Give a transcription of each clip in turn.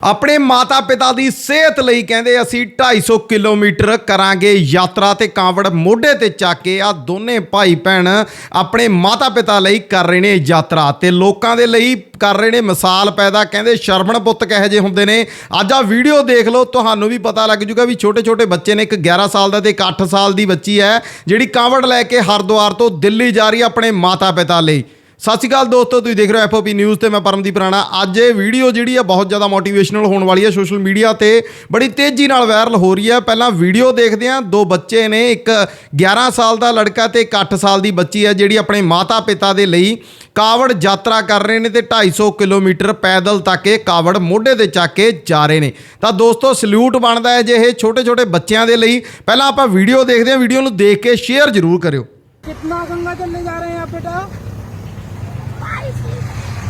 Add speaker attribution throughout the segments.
Speaker 1: ਆਪਣੇ ਮਾਤਾ-ਪਿਤਾ ਦੀ ਸਿਹਤ ਲਈ ਕਹਿੰਦੇ ਅਸੀਂ 250 ਕਿਲੋਮੀਟਰ ਕਰਾਂਗੇ ਯਾਤਰਾ ਤੇ ਕਾਂਵੜ ਮੋਢੇ ਤੇ ਚੱਕ ਕੇ ਆ ਦੋਨੇ ਭਾਈ ਭੈਣ ਆਪਣੇ ਮਾਤਾ-ਪਿਤਾ ਲਈ ਕਰ ਰਹੇ ਨੇ ਯਾਤਰਾ ਤੇ ਲੋਕਾਂ ਦੇ ਲਈ ਕਰ ਰਹੇ ਨੇ ਮਿਸਾਲ ਪੈਦਾ, ਕਹਿੰਦੇ ਸ਼ਰਮਣ ਪੁੱਤ ਕਹੇ ਜੇ ਹੁੰਦੇ ਨੇ। ਅੱਜ ਆ ਵੀਡੀਓ ਦੇਖ ਲਓ, ਤੁਹਾਨੂੰ ਵੀ ਪਤਾ ਲੱਗ ਜੂਗਾ ਵੀ ਛੋਟੇ-ਛੋਟੇ ਬੱਚੇ ਨੇ ਇੱਕ 11 ਸਾਲ ਦਾ ਤੇ ਇੱਕ 8 ਸਾਲ ਦੀ ਬੱਚੀ ਹੈ, ਜਿਹੜੀ ਕਾਂਵੜ ਲੈ ਕੇ ਹਰਿਦੁਆਰ ਤੋਂ ਦਿੱਲੀ ਜਾ ਰਹੀ ਹੈ ਆਪਣੇ ਮਾਤਾ-ਪਿਤਾ ਲਈ। ਸਤਿ ਸ਼੍ਰੀ ਅਕਾਲ ਦੋਸਤੋ, ਤੁਸੀਂ ਦੇਖ ਰਹੇ ਹੋ ਐਫਓਪੀ ਨਿਊਜ਼ ਤੇ ਮੈਂ ਪਰਮਦੀਪ ਰਾਣਾ। ਅੱਜ ਇਹ ਵੀਡੀਓ ਜਿਹੜੀ ਆ ਬਹੁਤ ਜ਼ਿਆਦਾ ਮੋਟੀਵੇਸ਼ਨਲ ਹੋਣ ਵਾਲੀ ਹੈ ਸੋਸ਼ਲ ਮੀਡੀਆ ਤੇ। ਬੜੀ ਤੇਜ਼ੀ ਨਾਲ ਵਾਇਰਲ ਹੋ ਰਹੀ ਹੈ ਪਹਿਲਾਂ ਵੀਡੀਓ ਦੇਖਦੇ ਹਾਂ। ਦੋ ਬੱਚੇ ਨੇ, ਇੱਕ 11 ਸਾਲ ਦਾ ਲੜਕਾ ਤੇ ਇੱਕ 8 ਸਾਲ ਦੀ ਬੱਚੀ ਹੈ ਜਿਹੜੀ ਆਪਣੇ ਮਾਤਾ-ਪਿਤਾ ਦੇ ਲਈ ਕਾਵੜ ਯਾਤਰਾ ਕਰ ਰਹੇ ਨੇ ਤੇ 250 ਕਿਲੋਮੀਟਰ ਪੈਦਲ ਤੱਕ ਇਹ ਕਾਵੜ ਮੋਢੇ ਤੇ ਚੱਕ ਕੇ ਜਾ ਰਹੇ ਨੇ। ਤਾਂ ਦੋਸਤੋ ਸਲੂਟ ਬਣਦਾ ਹੈ ਜੇ ਛੋਟੇ-ਛੋਟੇ ਬੱਚਿਆਂ ਦੇ ਲਈ। ਪਹਿਲਾਂ ਆਪਾਂ ਵੀਡੀਓ ਦੇਖਦੇ ਹਾਂ। ਵੀਡੀਓ ਨੂੰ ਦੇਖ ਕੇ ਸ਼ੇਅਰ ਜ਼ਰੂਰ ਕਰਿਓ।
Speaker 2: ਕਿੰਨਾ ਗੰਗਾ ਚੱਲਨੇ ਜਾ ਰਹੇ ਆ ਬੇਟਾ?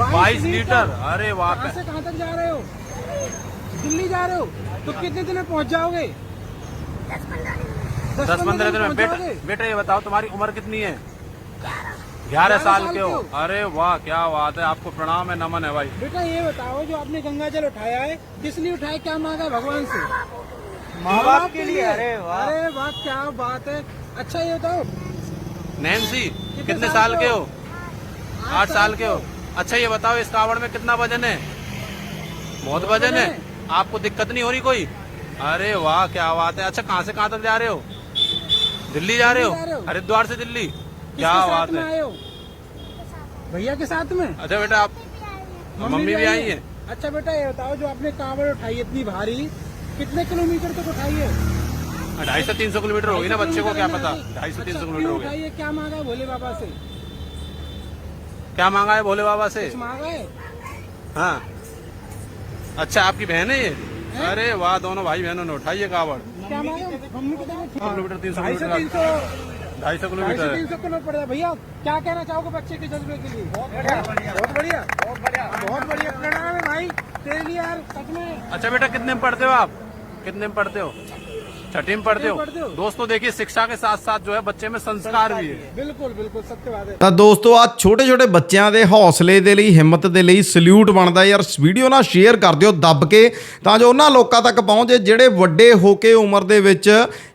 Speaker 3: बाईस लीटर। अरे वाह
Speaker 2: कहाँ से कहाँ तक जा रहे हो? दिल्ली जा रहे हो? तो कितने दिन में पहुँच जाओगे?
Speaker 3: दस पंद्रह दिन। में बेटा बेटा ये बताओ तुम्हारी उम्र कितनी है? ग्यारह। साल के हो। अरे वाह क्या बात है आपको प्रणाम है नमन है भाई।
Speaker 2: बेटा ये बताओ जो आपने गंगा जल उठाया है किस लिए उठाया क्या मांगा है भगवान से?
Speaker 4: माँ बाप के लिए अरे वाह।
Speaker 2: अरे वाह क्या बात है। अच्छा ये बताओ।
Speaker 3: नैन्सी कितने साल के हो? आठ साल के हो। अच्छा ये बताओ इस कावड़ में कितना वज़न है? बहुत वज़न है। आपको दिक्कत नहीं हो रही कोई? अरे वाह क्या बात है। अच्छा कहाँ से कहाँ तक जा रहे हो? दिल्ली जा रहे हो? हरिद्वार से दिल्ली? क्या बात है।
Speaker 2: भैया के साथ में?
Speaker 3: अच्छा बेटा आप मम्मी भी आई है।
Speaker 2: अच्छा बेटा ये बताओ जो आपने कांवड़ उठाई इतनी भारी कितने किलोमीटर तक उठाई है?
Speaker 3: ढाई सौ तीन सौ किलोमीटर होगी ना बच्चे को क्या पता? ढाई सौ तीन सौ
Speaker 2: अच्छा,
Speaker 3: किलोमीटर होगी
Speaker 2: क्या मांगा भोले बाबा से?
Speaker 3: क्या मांगा है भोले बाबा से?
Speaker 2: मांगा है?
Speaker 3: हाँ। अच्छा आपकी बहन है ये? अरे वाह दोनों भाई बहनों ने उठाई है? कावड़ किलोमीटर तीन सौ
Speaker 2: ढाई सौ
Speaker 3: किलोमीटर ढाई सौ किलोमीटर।
Speaker 2: तीन सौ किलोमीटर पड़ेगा भैया क्या कहना चाहोगे बच्चे के जज्बे के लिए? बहुत बढ़िया बहुत बढ़िया। बहुत बढ़िया। बहुत है भाई। तेरे लिए यार सच में।
Speaker 3: अच्छा बेटा कितने में पढ़ते हो आप? कितने में पढ़ते हो? छठी में पढ़ते
Speaker 2: छठी में पढ़ते
Speaker 3: हो
Speaker 2: हो?
Speaker 3: दोस्तों देखिए शिक्षा के साथ साथ जो है बच्चे में संस्कार भी है
Speaker 2: बिल्कुल बिल्कुल सत्य बात है
Speaker 1: ਤਾਂ ਦੋਸਤੋ ਆ ਛੋਟੇ ਛੋਟੇ ਬੱਚਿਆਂ ਦੇ ਹੌਸਲੇ ਦੇ ਲਈ ਹਿੰਮਤ ਦੇ ਲਈ ਸਲੂਟ ਬਣਦਾ ਯਾਰ ਵੀਡੀਓ ਨਾ ਸ਼ੇਅਰ ਕਰ ਦਿਓ ਦੱਬ ਕੇ ਤਾਂ ਜੋ ਉਹਨਾਂ ਲੋਕਾਂ ਤੱਕ ਪਹੁੰਚੇ ਜਿਹੜੇ ਵੱਡੇ ਹੋ ਕੇ ਉਮਰ ਦੇ ਵਿੱਚ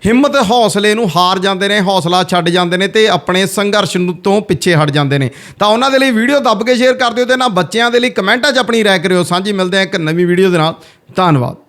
Speaker 1: ਹਿੰਮਤ ਹੌਸਲੇ ਨੂੰ ਹਾਰ ਜਾਂਦੇ ਨੇ ਹੌਸਲਾ ਛੱਡ ਜਾਂਦੇ ਨੇ ਤੇ ਆਪਣੇ ਸੰਘਰਸ਼ ਨੂੰ ਤੋਂ ਪਿੱਛੇ ਹਟ ਜਾਂਦੇ ਨੇ ਤਾਂ ਉਹਨਾਂ ਦੇ ਲਈ ਵੀਡੀਓ ਦੱਬ ਕੇ ਸ਼ੇਅਰ ਕਰ ਦਿਓ ਤੇ ਨਾ ਬੱਚਿਆਂ ਦੇ ਲਈ ਕਮੈਂਟਾਂ 'ਚ ਆਪਣੀ ਰਾਏ ਕਰਿਓ ਸਾਂਝੀ ਮਿਲਦੇ ਆ ਇੱਕ ਨਵੀਂ ਵੀਡੀਓ ਦੇ ਨਾਲ ਧੰਨਵਾਦ